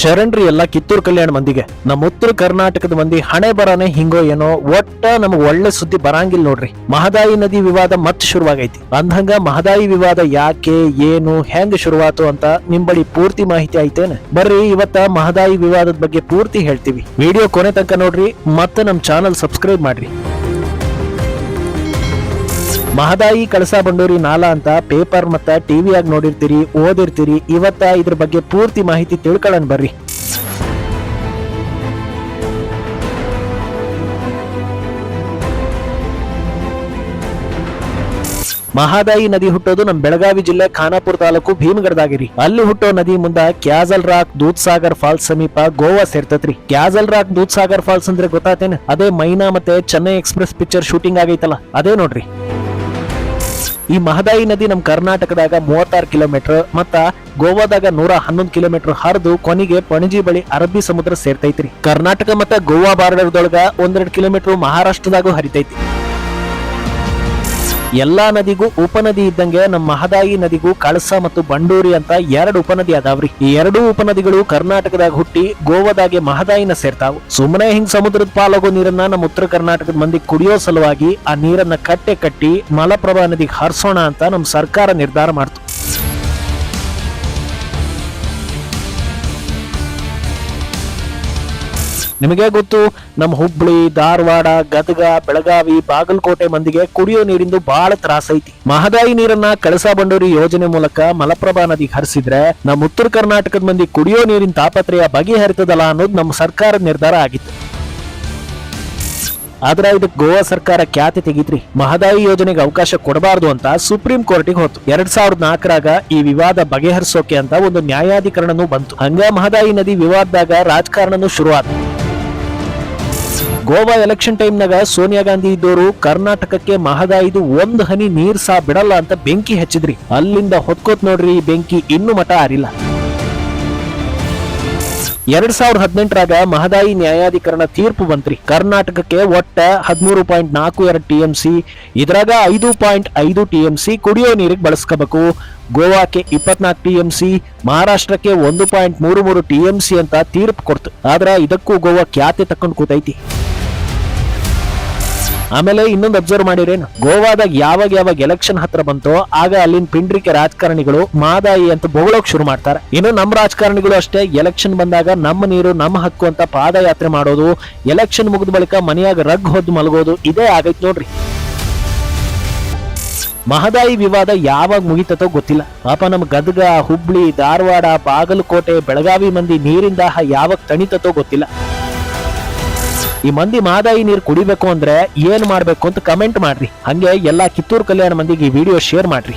ಶರಣ್ರಿ ಎಲ್ಲ ಕಿತ್ತೂರು ಕಲ್ಯಾಣ ಮಂದಿಗೆ. ನಮ್ಮ ಉತ್ತರ ಕರ್ನಾಟಕದ ಮಂದಿ ಹಣೆ ಬರನೆ ಹಿಂಗೋ ಏನೋ, ಒಟ್ಟ ನಮಗ್ ಒಳ್ಳೆ ಸುದ್ದಿ ಬರಂಗಿಲ್ಲ ನೋಡ್ರಿ. ಮಹದಾಯಿ ನದಿ ವಿವಾದ ಮತ್ತೆ ಶುರುವಾಗೈತಿ. ಅಂದಂಗ ಮಹದಾಯಿ ವಿವಾದ ಯಾಕೆ, ಏನು, ಹೆಂಗ್ ಶುರುವಾತು ಅಂತ ನಿಮ್ ಬಳಿ ಪೂರ್ತಿ ಮಾಹಿತಿ ಐತೇನೆ? ಬರ್ರಿ, ಇವತ್ತ ಮಹದಾಯಿ ವಿವಾದದ ಬಗ್ಗೆ ಪೂರ್ತಿ ಹೇಳ್ತೀವಿ. ವಿಡಿಯೋ ಕೊನೆ ತನಕ ನೋಡ್ರಿ, ಮತ್ತೆ ನಮ್ ಚಾನಲ್ ಸಬ್ಸ್ಕ್ರೈಬ್ ಮಾಡ್ರಿ. ಮಹದಾಯಿ, ಕಳಸಾ ಬಂಡೂರಿ, ನಾಲಾ ಅಂತ ಪೇಪರ್ ಮತ್ತ ಟಿವಿಯಾಗಿ ನೋಡಿರ್ತೀರಿ, ಓದಿರ್ತೀರಿ, ಇವತ್ತ ಇದ್ರ ಬಗ್ಗೆ ಪೂರ್ತಿ ಮಾಹಿತಿ ತಿಳ್ಕೊಳ್ಳೋಣ ಬರ್ರಿ. ಮಹಾದಾಯಿ ನದಿ ಹುಟ್ಟೋದು ನಮ್ಮ ಬೆಳಗಾವಿ ಜಿಲ್ಲೆ ಖಾನಾಪುರ ತಾಲೂಕು ಭೀಮಗಡದಾಗಿರಿ. ಅಲ್ಲಿ ಹುಟ್ಟೋ ನದಿ ಮುಂದ castle rock Dudh Sagar falls ಸಮೀಪ Goa ಸೇರ್ತತ್ರಿ. Castle rock Dudh Sagar falls ಅಂದ್ರೆ ಗೊತ್ತಾತೇನೆ? ಅದೇ ಮೈನಾ ಮತ್ತೆ ಚೆನ್ನೈ ಎಕ್ಸ್ಪ್ರೆಸ್ ಪಿಕ್ಚರ್ ಶೂಟಿಂಗ್ ಆಗೈತಲ್ಲ, ಅದೇ ನೋಡ್ರಿ. ಈ ಮಹದಾಯಿ ನದಿ ನಮ್ಮ ಕರ್ನಾಟಕದಾಗ ಮೂವತ್ತಾರು ಕಿಲೋಮೀಟರ್ ಮತ್ತ ಗೋವಾದಾಗ ನೂರ ಹನ್ನೊಂದು ಕಿಲೋಮೀಟರ್ ಹರಿದು ಕೊನೆಗೆ ಪಣಜಿ ಬಳಿ ಅರಬ್ಬಿ ಸಮುದ್ರ ಸೇರ್ತೈತ್ರಿ. ಕರ್ನಾಟಕ ಮತ್ತ ಗೋವಾ ಬಾರ್ಡರ್ದೊಳಗ ಒಂದೆರಡು ಕಿಲೋಮೀಟರ್ ಮಹಾರಾಷ್ಟ್ರದಾಗೂ ಹರಿತೈತಿ. ಎಲ್ಲಾ ನದಿಗೂ ಉಪನದಿ ಇದ್ದಂಗೆ ನಮ್ಮ ಮಹದಾಯಿ ನದಿಗೂ ಕಳಸ ಮತ್ತು ಬಂಡೂರಿ ಅಂತ ಎರಡು ಉಪನದಿ ಅದಾವ್ರಿ. ಈ ಎರಡೂ ಉಪನದಿಗಳು ಕರ್ನಾಟಕದಾಗ ಹುಟ್ಟಿ ಗೋವಾದಾಗೆ ಮಹದಾಯಿನ ಸೇರ್ತಾವು. ಸುಮ್ಮನೆ ಹಿಂಗ್ ಸಮುದ್ರದ ಪಾಲಾಗೋ ನೀರನ್ನ ನಮ್ಮ ಉತ್ತರ ಕರ್ನಾಟಕದ ಮಂದಿ ಕುಡಿಯೋ ಸಲುವಾಗಿ ಆ ನೀರನ್ನ ಕಟ್ಟೆ ಕಟ್ಟಿ ಮಲಪ್ರಭಾ ನದಿಗೆ ಹರಿಸೋಣ ಅಂತ ನಮ್ಮ ಸರ್ಕಾರ ನಿರ್ಧಾರ ಮಾಡ್ತು. ನಿಮಗೆ ಗೊತ್ತು ನಮ್ಮ ಹುಬ್ಳಿ, ಧಾರವಾಡ, ಗದಗ, ಬೆಳಗಾವಿ, ಬಾಗಲಕೋಟೆ ಮಂದಿಗೆ ಕುಡಿಯೋ ನೀರಿಂದು ಬಹಳ ತ್ರಾಸ ಐತಿ. ಮಹದಾಯಿ ನೀರನ್ನ ಕಳಸಾ ಬಂಡೂರಿ ಯೋಜನೆ ಮೂಲಕ ಮಲಪ್ರಭಾ ನದಿಗೆ ಹರಿಸಿದ್ರೆ ನಮ್ಮ ಉತ್ತರ ಕರ್ನಾಟಕದ ಮಂದಿ ಕುಡಿಯೋ ನೀರಿನ ತಾಪತ್ರೆಯ ಬಗೆಹರಿತದಲ್ಲ ಅನ್ನೋದು ನಮ್ಮ ಸರ್ಕಾರದ ನಿರ್ಧಾರ ಆಗಿತ್ತು. ಆದ್ರ ಇದಕ್ ಗೋವಾ ಸರ್ಕಾರ ಖ್ಯಾತಿ ತೆಗಿತ್ರಿ. ಮಹದಾಯಿ ಯೋಜನೆಗೆ ಅವಕಾಶ ಕೊಡಬಾರದು ಅಂತ ಸುಪ್ರೀಂ ಕೋರ್ಟಿಗೆ ಹೊತ್ತು. ಎರಡ್ ಸಾವಿರದ ನಾಲ್ಕರಾಗ ಈ ವಿವಾದ ಬಗೆಹರಿಸೋಕೆ ಅಂತ ಒಂದು ನ್ಯಾಯಾಧಿಕರಣನೂ ಬಂತು. ಹಂಗ ಮಹದಾಯಿ ನದಿ ವಿವಾದದಾಗ ರಾಜಕಾರಣನೂ ಶುರುವಾತ. ಗೋವಾ ಎಲೆಕ್ಷನ್ ಟೈಮ್ನಾಗ ಸೋನಿಯಾ ಗಾಂಧಿ ಇದ್ದವರು ಕರ್ನಾಟಕಕ್ಕೆ ಮಹದಾಯಿದು ಒಂದು ಹನಿ ನೀರ್ ಸಹ ಬಿಡಲ್ಲ ಅಂತ ಬೆಂಕಿ ಹಚ್ಚಿದ್ರಿ. ಅಲ್ಲಿಂದ ಹೊತ್ಕೋತ್ ನೋಡ್ರಿ ಈ ಬೆಂಕಿ ಇನ್ನು ಮಠ ಆರಿಲ್ಲ. ಎರಡ್ ಸಾವಿರದ ಹದಿನೆಂಟರಾಗ ಮಹದಾಯಿ ನ್ಯಾಯಾಧಿಕರಣ ತೀರ್ಪು ಬಂತ್ರಿ. ಕರ್ನಾಟಕಕ್ಕೆ ಒಟ್ಟ ಹದಿಮೂರು ಪಾಯಿಂಟ್ ನಾಲ್ಕು ಎರಡು ಟಿ ಎಂ ಸಿ ಇದ್ರಾಗ ಐದು ಪಾಯಿಂಟ್ ಐದು ಟಿ ಎಂ ಸಿ ಕುಡಿಯೋ ನೀರಿಗೆ ಬಳಸ್ಕೋಬೇಕು. ಗೋವಾಕ್ಕೆ ಇಪ್ಪತ್ನಾಲ್ಕು ಟಿ ಎಂ ಸಿ ಮಹಾರಾಷ್ಟ್ರಕ್ಕೆ ಒಂದು ಪಾಯಿಂಟ್ ಮೂರು ಮೂರು ಟಿ ಎಂ ಸಿ ಅಂತ ತೀರ್ಪು ಕೊಡ್ತು. ಆದ್ರೆ ಇದಕ್ಕೂ ಗೋವಾ ಖ್ಯಾತಿ ತಕೊಂಡ್ ಕೂತೈತಿ. ಆಮೇಲೆ ಇನ್ನೊಂದು ಅಬ್ಸರ್ವ್ ಮಾಡಿರೇನು? ಗೋವಾದಾಗ ಯಾವಾಗ ಯಾವಾಗ ಎಲೆಕ್ಷನ್ ಹತ್ರ ಬಂತೋ, ಆಗ ಅಲ್ಲಿನ ಪಿಂಡ್ರಿಕೆ ರಾಜಕಾರಣಿಗಳು ಮಾದಾಯಿ ಅಂತ ಬೊಗಳೋಕ್ ಶುರು ಮಾಡ್ತಾರೆ. ಇನ್ನು ನಮ್ಮ ರಾಜಕಾರಣಿಗಳು ಅಷ್ಟೇ ಎಲೆಕ್ಷನ್ ಬಂದಾಗ ನಮ್ಮ ನೀರು, ನಮ್ಮ ಹಕ್ಕು ಅಂತ ಪಾದಯಾತ್ರೆ ಮಾಡೋದು ಎಲೆಕ್ಷನ್ ಮುಗಿದ ಬಳಿಕ ಮನೆಯಾಗ ರಗ್ ಹೊದ್ದು ಮಲಗೋದು, ಇದೇ ಆಗೈತ್ ನೋಡ್ರಿ. ಮಹದಾಯಿ ವಿವಾದ ಯಾವಾಗ ಮುಗಿತತೋ ಗೊತ್ತಿಲ್ಲ. ಪಾಪ ನಮ್ ಗದಗ, ಹುಬ್ಳಿ, ಧಾರವಾಡ, ಬಾಗಲಕೋಟೆ, ಬೆಳಗಾವಿ ಮಂದಿ ನೀರಿಂದ ಯಾವಾಗ ತಣಿತತೋ ಗೊತ್ತಿಲ್ಲ. ಈ ಮಂದಿ ಮಾದಾಯಿ ನೀರು ಕುಡಿಬೇಕು ಅಂದ್ರೆ ಏನ್ ಮಾಡ್ಬೇಕು ಅಂತ ಕಮೆಂಟ್ ಮಾಡ್ರಿ. ಹಂಗೆ ಎಲ್ಲಾ ಕಿತ್ತೂರು ಕಲ್ಯಾಣ ಮಂದಿಗೆ ಈ ವಿಡಿಯೋ ಶೇರ್ ಮಾಡ್ರಿ.